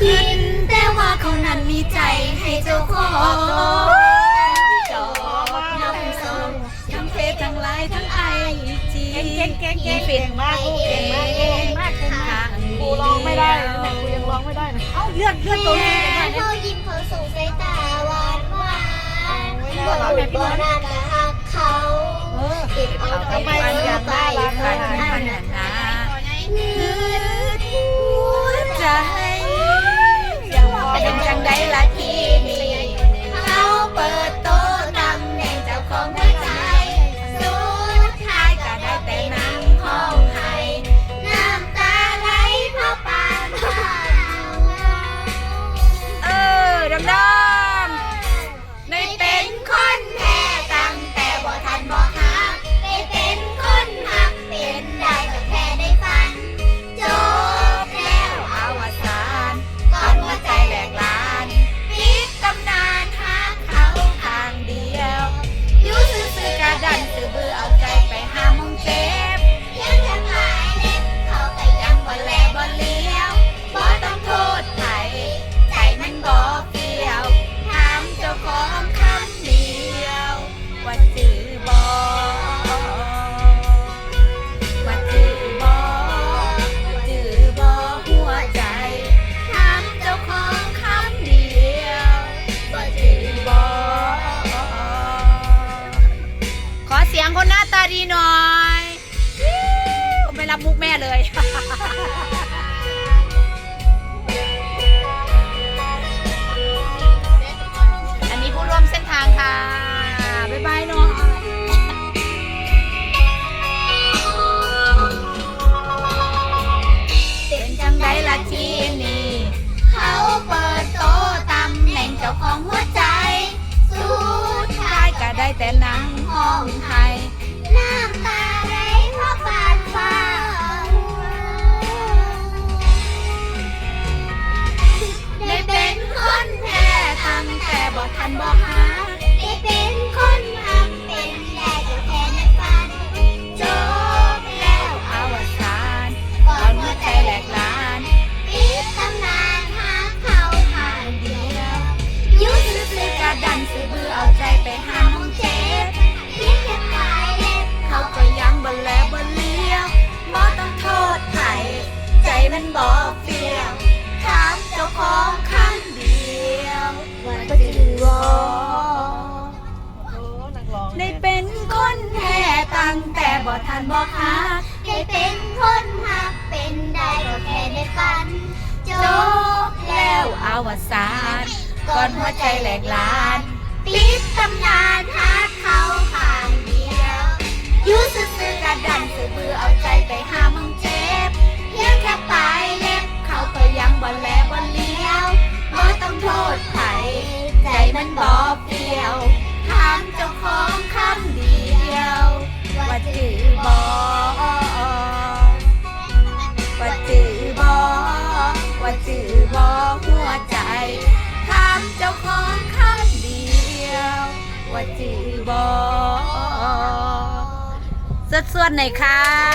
คิดแต่ว่าเขานั้นมีใจให้เจ้าของจอบน้ำส้มทั้งเพศทั้งลายทั้งไอจีเก่งเก่งเก่งเก่งเก่งมากลูกเก่งมากเก่งมากเก่งมากกูร้องไม่ได้เลยแม่กูยังร้องไม่ได้นะเอ้าเลือดเลือดตัวนี้แค่เขายิ้มเขาส่งสายตาหวานหวานบอกว่าน่าจะหักเขาเออเก็บเอาทำไมมันยังน่ารักขนาดนั้น สียงคนหน้าตาดีหน่อยไม่รับมุกแม่เลย ได้แต่นั่งห้องไทยน้ำตาไหลเพราะปานฟ้าได้เป็นคนแท้ตั้งแต่บ่ทันบ่หา ตั้งแต่บ่ทันบ่ฮักได้เป็นคนฮักเป็นได้ก็แค่ได้ฝันจบแล้วอวสานก่อนหัวใจแหลกลานปิดตำนานฮักเขาข้างเดียวอยู่ซื่อๆกระดันซื่อบือเอาใจไปหามังเจ็บเพียงแค่ปลายเล็บเขาก็ยังบ่แลบ่เลี้ยวบ่ต้องโทษไผใจมันบ่ บ่สดส่วนๆหน่อยค่ะ